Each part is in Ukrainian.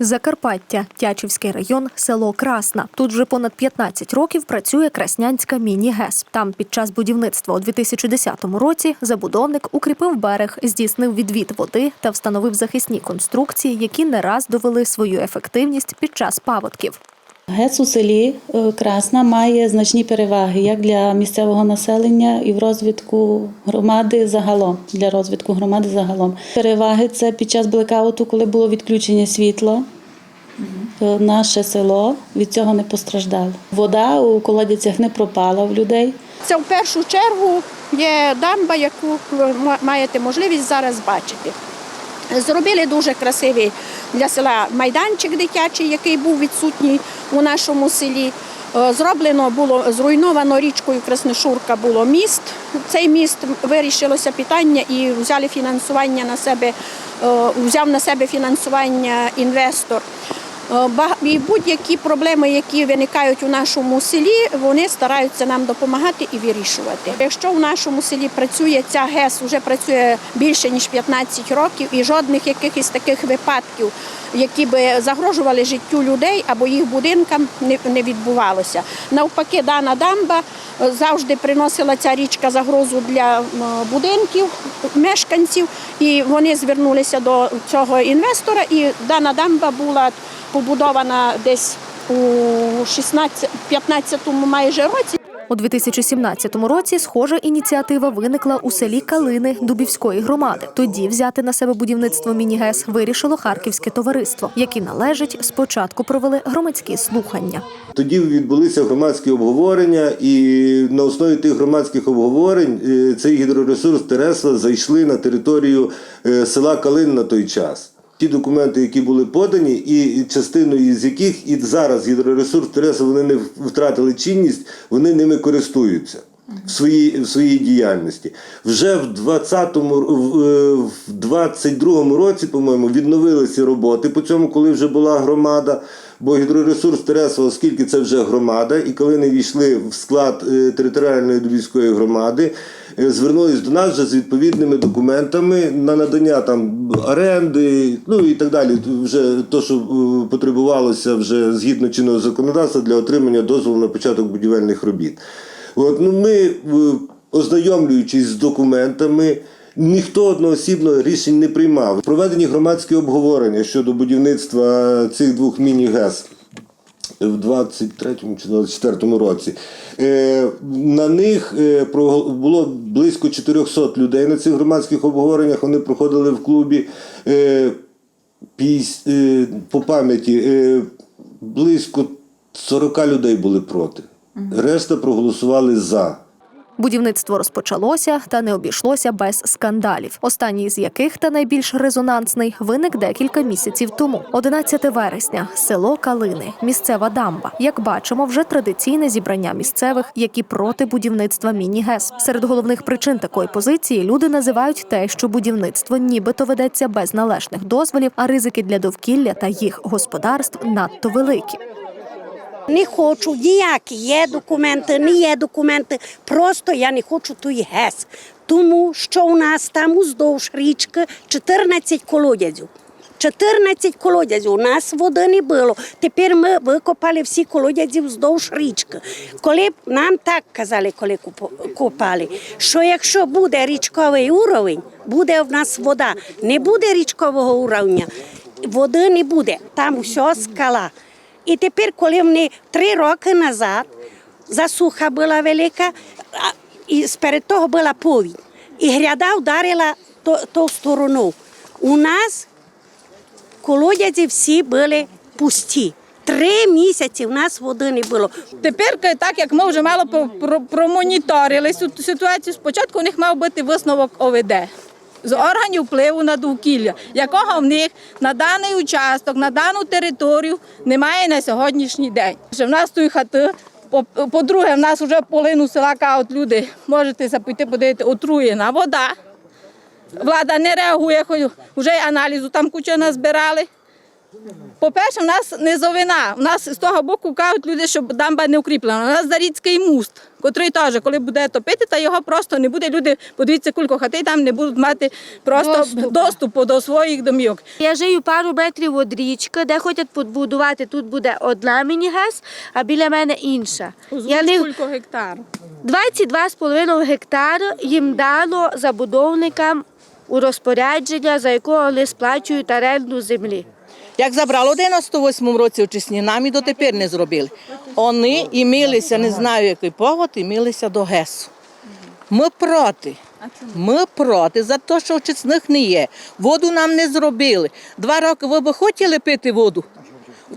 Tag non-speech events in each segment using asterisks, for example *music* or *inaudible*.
Закарпаття, Тячівський район, село Красна. Тут вже понад 15 років працює Краснянська міні-ГЕС. Там під час будівництва у 2010 році забудовник укріпив берег, здійснив відвід води та встановив захисні конструкції, які не раз довели свою ефективність під час паводків. ГЕЦ у селі е, Красна має значні переваги як для місцевого населення і в розвитку громади загалом. Для розвитку громади загалом. Переваги це під час блекауту, коли було відключення світла. Наше село від цього не постраждало. Вода у колодязях не пропала в людей. Це в першу чергу є дамба, яку ви маєте можливість зараз бачити. Зробили дуже красивий для села майданчик дитячий, який був відсутній у нашому селі. Е, Зроблено було зруйновано річкою Краснишурка було міст. Цей міст вирішилося питання і взяли фінансування на себе, е, взяв на себе фінансування інвестор. Е, І будь-які проблеми, які виникають у нашому селі, вони стараються нам допомагати і вирішувати. Якщо в нашому селі працює ця ГЕС, вже працює більше ніж 15 років, і жодних якихось таких випадків, які би загрожували життю людей або їх будинкам, не, відбувалося. Навпаки, дана дамба е, завжди приносила ця річка загрозу для будинків мешканців, і вони звернулися до цього інвестора, і дана дамба була побудована десь у 16 15-му майже році. У 2017 році схожа ініціатива виникла у селі Калини Дубівської громади. Тоді взяти на себе будівництво міні-ГЕС вирішило Харківське товариство, які належить спочатку провели громадські слухання. Тоді відбулися громадські обговорення, і на основі тих громадських обговорень е, цей гідроресурс Тересла зайшли на територію е, села Калин на той час. Ті документи, які були подані, і частиною з яких і зараз гідроресурс Тереса вони не втратили чинність, вони ними користуються. В своїй, в своїй діяльності. Вже в 20-му, в, е, в 22-му році, по-моєму, відновилися роботи по цьому, коли вже була громада. Бо гідроресурс Тересова, оскільки це вже громада, і коли не війшли в склад е, територіальної Дубівської громади, е, звернулись до нас вже з відповідними документами на надання там оренди, ну і так далі. Вже то, що е, потребувалося вже згідно чинного законодавства для отримання дозволу на початок будівельних робіт. От, ну, ми, ознайомлюючись з документами, ніхто одноосібно рішень не приймав. Проведені громадські обговорення щодо будівництва цих двох міні-ГЕС. В 23-му чи 24-му році. Е, на них е, було близько 400 людей на цих громадських обговореннях. Вони проходили в клубі. Е, по пам'яті близько 40 людей були проти. Решта проголосували за. Будівництво розпочалося та не обійшлося без скандалів. Останній з яких та найбільш резонансний виник декілька місяців тому. 11 вересня, село Калини, місцева дамба. Як бачимо, вже традиційне зібрання місцевих, які проти будівництва міні-ГЕС. Серед головних причин такої позиції люди називають те, що будівництво нібито ведеться без належних дозволів, а ризики для довкілля та їх господарств надто великі. Не хочу ніякі є документи, не є документи. Просто я не хочу той ГЕС. Тому що у нас там уздовж річки 14 колодязів. 14 колодязів. У нас води не було. Тепер ми викопали всі колодязі вздовж річки. Коли нам так казали, коли копали, що якщо буде річковий уровень, буде в нас вода. Не буде річкового уровня, води не буде. Там все скала. І тепер, коли вони три роки назад засуха була велика, і сперед того була повінь, і гряда вдарила то, ту сторону. У нас колодязі всі були пусті. Три місяці в нас води не було. Тепер, так як ми вже мало про- про- промоніторили ситуацію, спочатку у них мав бути висновок ОВД з органів впливу на довкілля, якого в них на даний участок, на дану територію немає на сьогоднішній день. Вже в нас тут хати. по- По-друге, в нас вже половину села кажуть люди, можете запити, подивити, отруєна вода. Влада не реагує, хоч вже аналізу там куча назбирали. По-перше, у нас низовина. У нас з того боку кажуть люди, що дамба не укріплена. У нас Зарідський муст, котрий теж, коли буде топити, та його просто не буде. Люди, подивіться, кілька хатей там не будуть мати просто Доступу. доступу до своїх домівок. Я живу пару метрів від річки, де хочуть побудувати. Тут буде одна міні-гес, а біля мене інша. Я не кілька гектар. 22,5 гектар їм дало забудовникам у розпорядження, за якого вони сплачують оренду землі. Як забрали в 98-му році очисні, нам і дотепер не зробили. Вони імілися, не знаю який повод, імілися до ГЕСу. Ми проти. Ми проти за те, що очисних не є. Воду нам не зробили. Два роки ви би хотіли пити воду?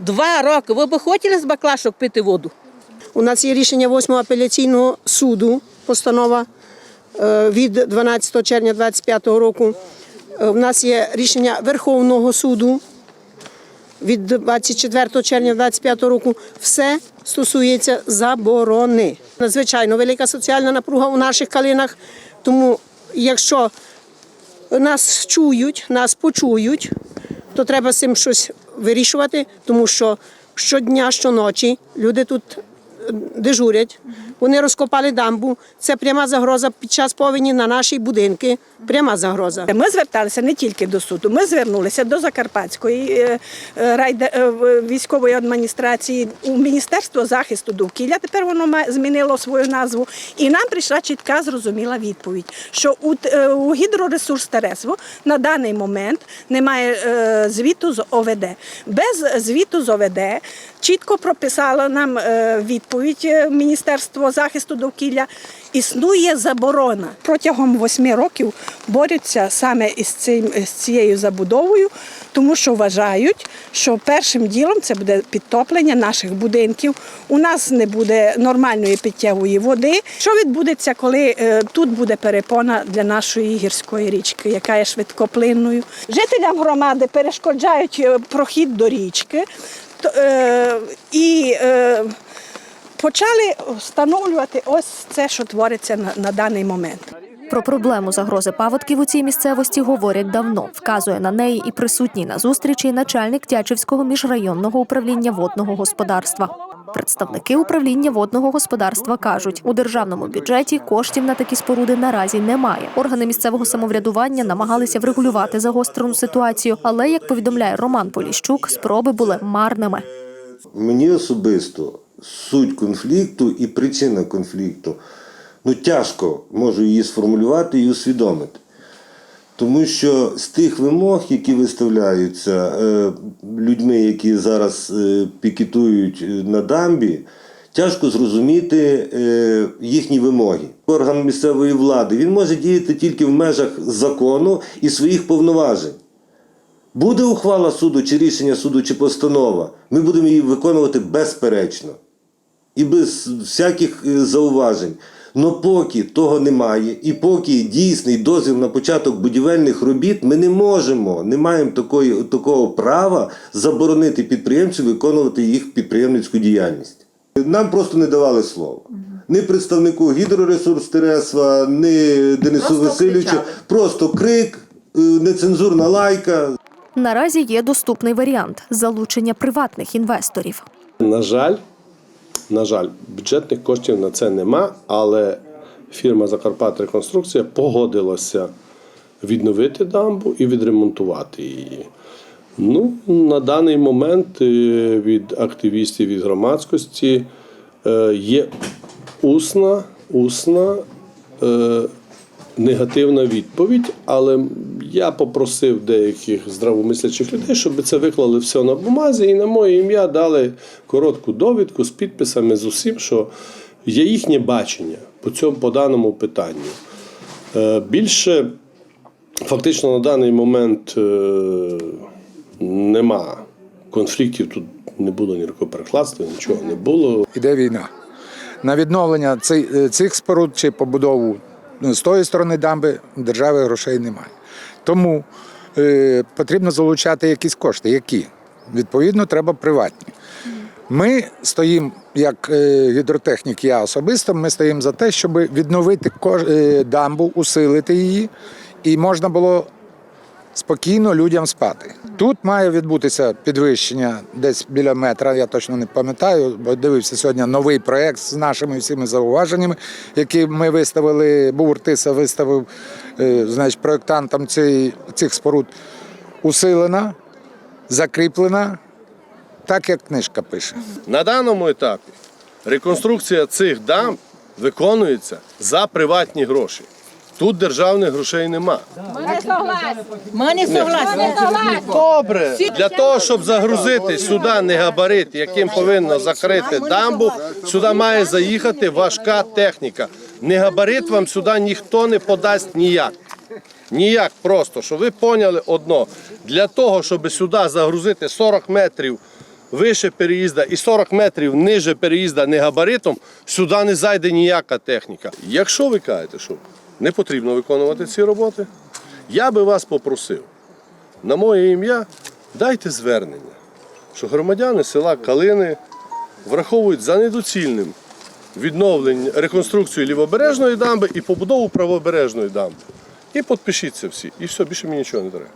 Два роки ви би хотіли з баклашок пити воду? У нас є рішення 8 апеляційного суду, постанова е, від 12 червня 2025 року. Е, У нас є рішення Верховного суду від 24 червня 2025 року. Все стосується заборони. Надзвичайно велика соціальна напруга у наших калинах. Тому, якщо нас чують, нас почують, то треба з цим щось вирішувати, тому що щодня, щоночі люди тут дежурять. Вони розкопали дамбу. Це пряма загроза під час повені на наші будинки. Пряма загроза. Ми зверталися не тільки до суду, ми звернулися до Закарпатської е, е, е, військової адміністрації у Міністерство захисту довкілля. Тепер воно змінило свою назву. І нам прийшла чітка зрозуміла відповідь, що у, гідроресурс Тересво на даний момент немає звіту з ОВД. Без звіту з ОВД чітко прописало нам е, відповідь е, Міністерство захисту довкілля. Існує заборона протягом восьми років борються саме із цим з цією забудовою, тому що вважають, що першим ділом це буде підтоплення наших будинків. У нас не буде нормальної питтєвої води. Що відбудеться, коли е, тут буде перепона для нашої гірської річки, яка є швидкоплинною? Жителям громади перешкоджають е, прохід до річки. І почали встановлювати ось це, що твориться на, на даний момент. Про проблему загрози паводків у цій місцевості говорять давно. Вказує на неї і присутній на зустрічі начальник Тячівського міжрайонного управління водного господарства. Представники управління водного господарства кажуть, у державному бюджеті коштів на такі споруди наразі немає. Органи місцевого самоврядування намагалися врегулювати загострену ситуацію, але як повідомляє Роман Поліщук, спроби були марними. Мені особисто суть конфлікту і причина конфлікту. Ну, тяжко можу її сформулювати і усвідомити. Тому що з тих вимог, які виставляються е, людьми, які зараз е, пікетують е, на дамбі, тяжко зрозуміти їхні вимоги. Орган місцевої влади він може діяти тільки в межах закону і своїх повноважень. Буде ухвала суду, чи рішення суду, чи постанова, ми будемо її виконувати безперечно і без всяких е, зауважень. Но поки того немає, і поки дійсний дозвіл на початок будівельних робіт, ми не можемо, не маємо такої, такого права заборонити підприємцю виконувати їх підприємницьку діяльність. Нам просто не давали слова. Ні представнику гідроресурс Тересва, ні Денису Васильовичу. Просто крик, е, нецензурна лайка. Наразі є доступний варіант залучення приватних інвесторів. На жаль, на жаль, бюджетних коштів на це нема, але фірма Закарпат Реконструкція погодилася відновити дамбу і відремонтувати її. Ну, на даний момент е, від активістів від громадськості е, є усна, усна е, негативна відповідь, але я попросив деяких здравомислячих людей, щоб це виклали все на бумазі і на моє ім'я дали коротку довідку з підписами з усім, що є їхнє бачення по цьому по даному питанню. Е, Більше фактично на даний момент е, нема конфліктів, тут не було ні рукоприкладства, нічого не було. Іде війна. На відновлення е, цих споруд чи побудову з тої сторони дамби держави грошей немає. Тому е, потрібно залучати якісь кошти. Які? Відповідно, треба приватні. Ми стоїмо, як е, гідротехнік, я особисто, ми стоїмо за те, щоб відновити е, дамбу, усилити її, і можна було спокійно людям спати. Тут має відбутися підвищення десь біля метра. Я точно не пам'ятаю, бо дивився сьогодні новий проект з нашими всіми зауваженнями, які ми виставили. Буртиса виставив е, значить, проєктантам цих споруд. Усилена, закріплена, так як книжка пише. На даному етапі реконструкція цих дамб виконується за приватні гроші. Тут державних грошей нема. Ми не согласні. Добре. Для того, щоб загрузити сюди не габарит, яким повинно закрити дамбу, сюди має заїхати важка техніка. Не габарит вам сюди ніхто не подасть ніяк. Ніяк просто, щоб ви поняли одно. Для того, щоб сюди загрузити 40 метрів вище переїзда і 40 метрів ниже переїзда не габаритом, сюди не зайде ніяка техніка. Якщо ви кажете, що не потрібно виконувати ці роботи, я би вас попросив на моє ім'я дайте звернення, що громадяни села Калини враховують за недоцільним відновлення реконструкцію лівобережної дамби і побудову правобережної дамби. І підпишіться всі. І все, більше мені нічого не треба.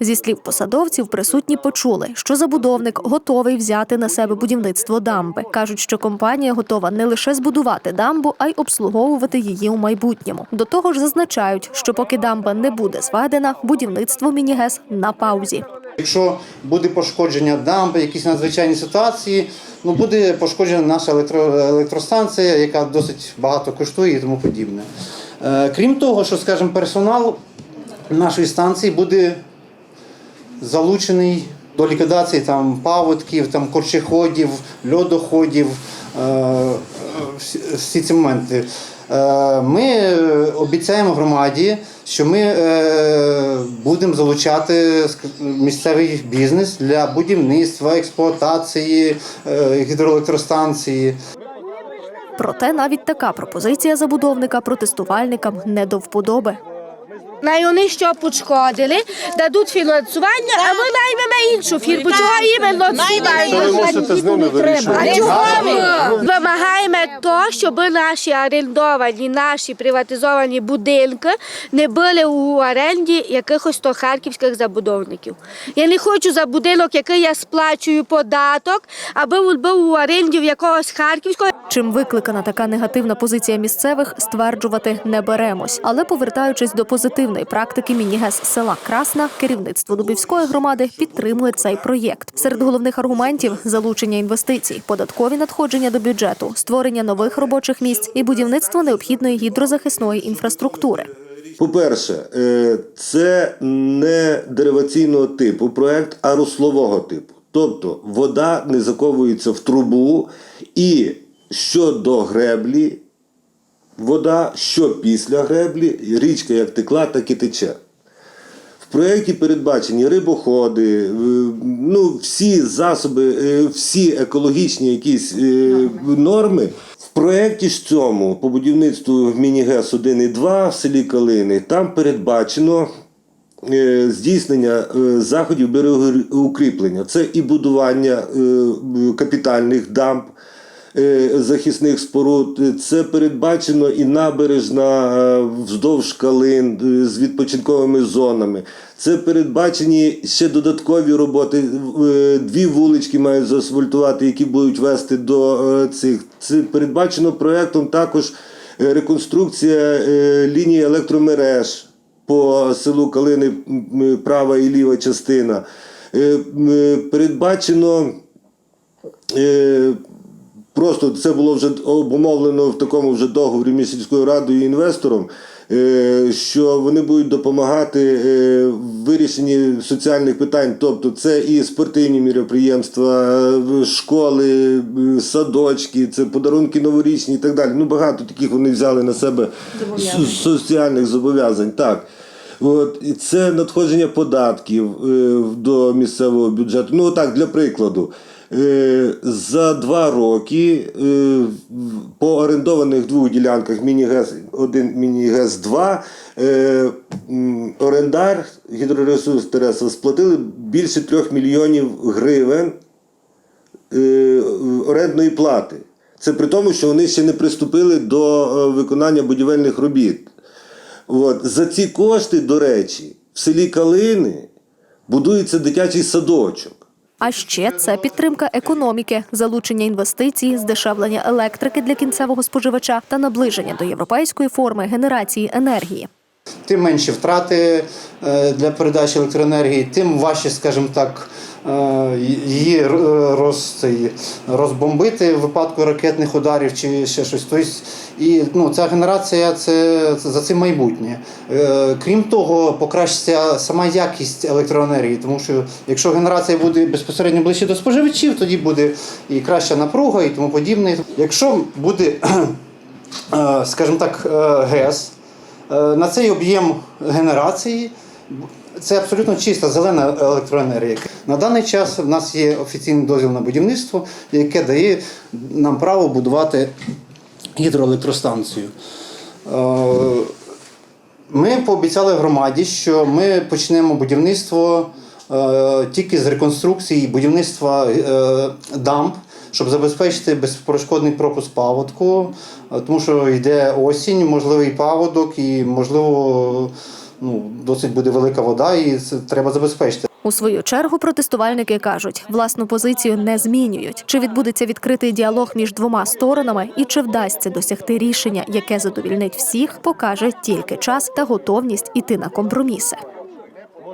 Зі слів посадовців, присутні почули, що забудовник готовий взяти на себе будівництво дамби. кажуть, що компанія готова не лише збудувати дамбу, а й обслуговувати її у майбутньому. До того ж, зазначають, що поки дамба не буде зведена, будівництво міні-ГЕС на паузі. Якщо буде пошкодження дамби, якісь надзвичайні ситуації, ну буде пошкоджена наша електро, електростанція, яка досить багато коштує і тому подібне. Е, крім того, що, скажімо, персонал нашої станції буде залучений до ліквідації там паводків, там корчеходів, льодоходів, е, всі, ці моменти. Е, Ми обіцяємо громаді, що ми е, будемо залучати місцевий бізнес для будівництва, експлуатації гідроелектростанції. Проте навіть така пропозиція забудовника протестувальникам не до вподоби. Най вони що пошкодили, дадуть фінансування, а ми наймемо іншу фірму. Чого іменно ці ви мусите з ними вирішувати. А чого ми вимагаємо то, щоб наші орендовані, наші приватизовані будинки не були у оренді якихось то харківських забудовників. Я не хочу за будинок, який я сплачую податок, аби він був у оренді в якогось харківського. Чим викликана така негативна позиція місцевих, стверджувати не беремось. Але повертаючись до позитивної практики міні-гес села Красна, керівництво Дубівської громади підтримує цей проєкт. Серед головних аргументів залучення інвестицій, податкові надходження до бюджету, створення нових робочих місць і будівництво необхідної гідрозахисної інфраструктури. По-перше, е, це не дериваційного типу проект, а руслового типу. Тобто вода не заковується в трубу, і що до греблі, вода, що після греблі, річка як текла, так і тече. В проєкті передбачені рибоходи, е, ну, всі засоби, е, всі екологічні якісь е, норми. В проєкті ж цьому по будівництву Мінігес 1 і 2 в селі Калини там передбачено здійснення заходів берегоукріплення. Це і будування капітальних дамб. Е, Захисних споруд це передбачено і набережна е, вздовж калин е, з відпочинковими зонами. Це передбачені ще додаткові роботи. Дві вулички мають заасфальтувати, які будуть вести до цих. Це передбачено проектом також реконструкція лінії електромереж по селу Калини, права і ліва частина. Передбачено. Просто це було вже обумовлено в такому вже договорі між сільською радою і інвестором, е, що вони будуть допомагати е, в вирішенні соціальних питань. Тобто це і спортивні міроприємства, е, школи, садочки, це подарунки новорічні і так далі. Ну багато таких вони взяли на себе со- соціальних зобов'язань. Так. От, і це надходження податків до місцевого бюджету. Ну, так, для прикладу. Е, за два роки е, по орендованих двох ділянках Мінігес 1, Мінігес 2 е, орендар гідроресурс Тереса сплатили більше трьох мільйонів гривень орендної плати. Це при тому, що вони ще не приступили до виконання будівельних робіт. От. За ці кошти, до речі, в селі Калини будується дитячий садочок. А ще це підтримка економіки, залучення інвестицій, здешевлення електрики для кінцевого споживача та наближення до європейської форми генерації енергії. Тим менші втрати е, для передачі електроенергії, тим важче, скажімо так, е, її роз, розбомбити в випадку ракетних ударів чи ще щось. Тобто, і ну, ця генерація це, це за цим майбутнє. Е, Крім того, покращиться сама якість електроенергії, тому що якщо генерація буде безпосередньо ближче до споживачів, тоді буде і краща напруга, і тому подібне. Якщо буде, *clears throat* скажімо так, ГЕС. Е, На цей об'єм генерації це абсолютно чиста зелена електроенергія. На даний час в нас є офіційний дозвіл на будівництво, яке дає нам право будувати гідроелектростанцію. Е, Ми пообіцяли громаді, що ми почнемо будівництво е, тільки з реконструкції будівництва дамб, щоб забезпечити безперешкодний пропуск паводку, е, тому що йде осінь, можливий паводок, і можливо ну, досить буде велика вода, і це треба забезпечити. У свою чергу протестувальники кажуть, власну позицію не змінюють. Чи відбудеться відкритий діалог між двома сторонами, і чи вдасться досягти рішення, яке задовільнить всіх, покаже тільки час та готовність іти на компроміси.